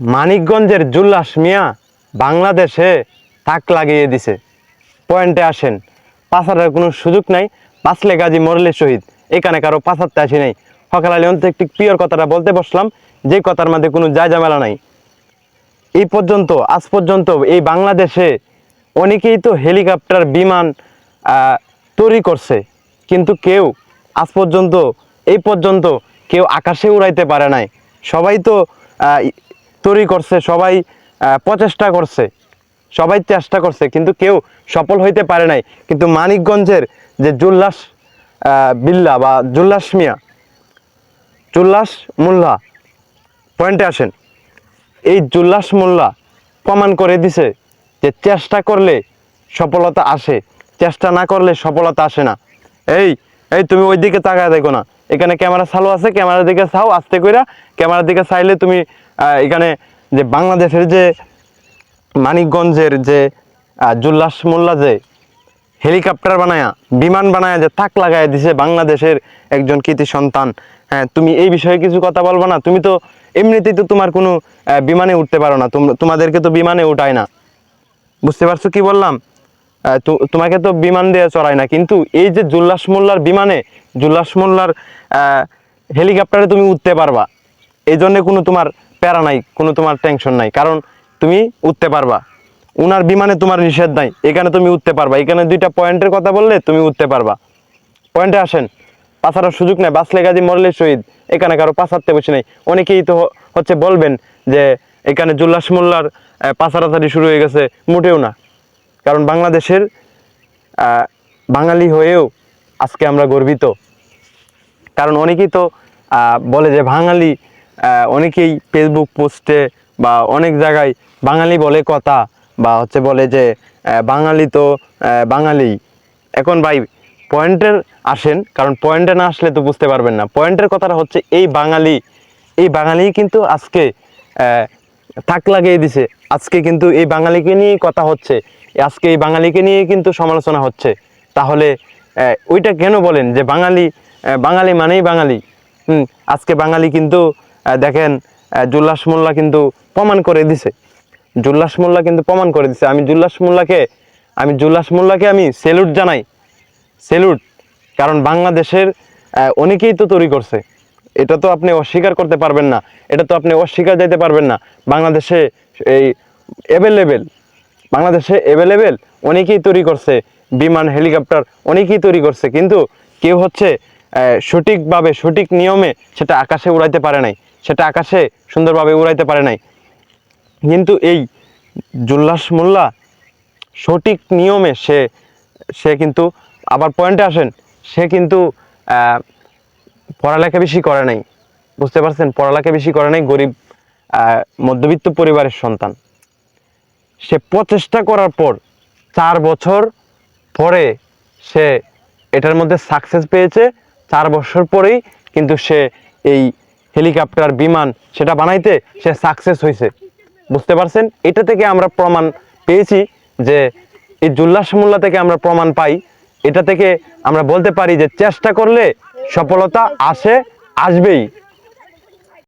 মানিকগঞ্জের জুল্লাস মিয়া বাংলাদেশে তাক লাগিয়ে দিছে। পয়েন্টে আসেন। পাসারের কোনো সুযোগ নাই। পাঁচলে গাজী মরলে শহীদ এখানে কারও পাসারতে আসি নাই। সকাল আলী অন্ত একটি প্রিয়র কথাটা বলতে বসলাম। যে কথার মধ্যে কোনো যায় ঝামেলা নাই। এই পর্যন্ত, আজ পর্যন্ত এই বাংলাদেশে অনেকেই তো হেলিকপ্টার বিমান তৈরি করছে। কিন্তু কেউ আজ পর্যন্ত, এই পর্যন্ত কেউ আকাশে উড়াইতে পারে নাই। সবাই তো তৈরি করছে, সবাই প্রচেষ্টা করছে, সবাই চেষ্টা করছে, কিন্তু কেউ সফল হইতে পারে নাই। কিন্তু মানিকগঞ্জের যে জুল্লাস বিল্লা বা জুল্লাস মিয়া, জুল্লাস মোল্লা, পয়েন্টে আসেন। এই জুল্লাস মোল্লা প্রমাণ করে দিছে যে চেষ্টা করলে সফলতা আসে, চেষ্টা না করলে সফলতা আসে না। এই এই তুমি ওই দিকে তাকায় দেখো না। এখানে ক্যামেরা চালু আছে, ক্যামেরার দিকে চাও, আস্তে কইরা ক্যামেরার দিকে চাইলে তুমি এখানে যে বাংলাদেশের যে মানিকগঞ্জের যে জুল্লাস মোল্লা যে হেলিকপ্টার বানায়া, বিমান বানায়া যে তাক লাগায় দিছে বাংলাদেশের একজন কৃতি সন্তান হ্যাঁ তুমি এই বিষয়ে কিছু কথা বলব না? তুমি তো এমনিতেই তো তোমার কোনো বিমানে উঠতে পারো না, তোম- তোমাদেরকে তো বিমানে উঠায় না। বুঝতে পারছ কি বললাম? তোমাকে তো বিমান দিয়ে চড়ায় না, কিন্তু এই যে জুল্লাস মোল্লার বিমানে, জুল্লাস মোল্লার হেলিকপ্টারে তুমি উঠতে পারবা। এই জন্য কোনো তোমার প্যারা নাই, কোনো তোমার টেনশন নাই। কারণ তুমি উঠতে পারবা। উনার বিমানে তোমার নিষেধ নাই, এখানে তুমি উঠতে পারবা। এখানে দুইটা পয়েন্টের কথা বললে তুমি উঠতে পারবা। পয়েন্টে আসেন পাশার সুযোগ নেই বাসলে গাজী মরলে শহীদ এখানে কারও পাশাতে বসে নেই। অনেকেই তো হচ্ছে বলবেন যে, এখানে জুল্লাস মোল্লার পাচারাচারি শুরু হয়ে গেছে, মোটেও না। কারণ বাংলাদেশের বাঙালি হয়েও আজকে আমরা গর্বিত। কারণ অনেকেই তো বলে যে বাঙালি অনেকেই ফেসবুক পোস্টে বা অনেক জায়গায় বাঙালি বলে কথা বা হচ্ছে বলে যে বাঙালি তো বাঙালি। এখন ভাই পয়েন্টের আসেন, কারণ পয়েন্টে না আসলে তো বুঝতে পারবেন না। পয়েন্টের কথাটা হচ্ছে এই বাঙালি এই বাঙালি কিন্তু আজকে থাক লাগিয়ে দিছে। আজকে কিন্তু এই বাঙালিকে নিয়ে কথা হচ্ছে। আজকে এই বাঙালিকে নিয়ে কিন্তু সমালোচনা হচ্ছে। তাহলে ওইটা কেন বলেন যে বাঙালি বাঙালি মানেই বাঙালি? হুম, আজকে বাঙালি কিন্তু দেখেন জুল্লাস মোল্লা কিন্তু প্রমাণ করে দিছে। জুল্লাস মোল্লা কিন্তু প্রমাণ করে দিছে। আমি জুল্লাস মোল্লাকে, আমি জুল্লাস মোল্লাকে আমি সেলুট জানাই। সেলুট কারণ বাংলাদেশের অনেকেই তো তৈরি করছে। এটা তো আপনি অস্বীকার করতে পারবেন না। এটা তো আপনি অস্বীকার দিতে পারবেন না। বাংলাদেশে এই অ্যাভেলেবেল বাংলাদেশে অ্যাভেলেবেল অনেকেই তৈরি করছে। বিমান, হেলিকপ্টার অনেকেই তৈরি করছে। কিন্তু কেউ হচ্ছে সঠিকভাবে, সঠিক নিয়মে সেটা আকাশে উড়াইতে পারে নাই। সেটা আকাশে সুন্দরভাবে উড়াইতে পারে নাই। কিন্তু এই জুল্লাস মোল্লা সঠিক নিয়মে সে সে কিন্তু আবার পয়েন্টে আসেন। সে কিন্তু পড়ালেখা বেশি করে নাই। বুঝতে পারছেন? পড়ালেখা বেশি করে নাই, গরিব মধ্যবিত্ত পরিবারের সন্তান। সে প্রচেষ্টা করার পর চার বছর পরে সে এটার মধ্যে সাকসেস পেয়েছে। চার বছর পরেই কিন্তু সে এই হেলিকপ্টার বিমান সেটা বানাইতে সে সাকসেস হয়েছে বুঝতে পারছেন? এটা থেকে আমরা প্রমাণ পেয়েছি যে এই জুল্লাস মোল্লা থেকে আমরা প্রমাণ পাই। এটা থেকে আমরা বলতে পারি যে চেষ্টা করলে সফলতা আসে, আসবেই।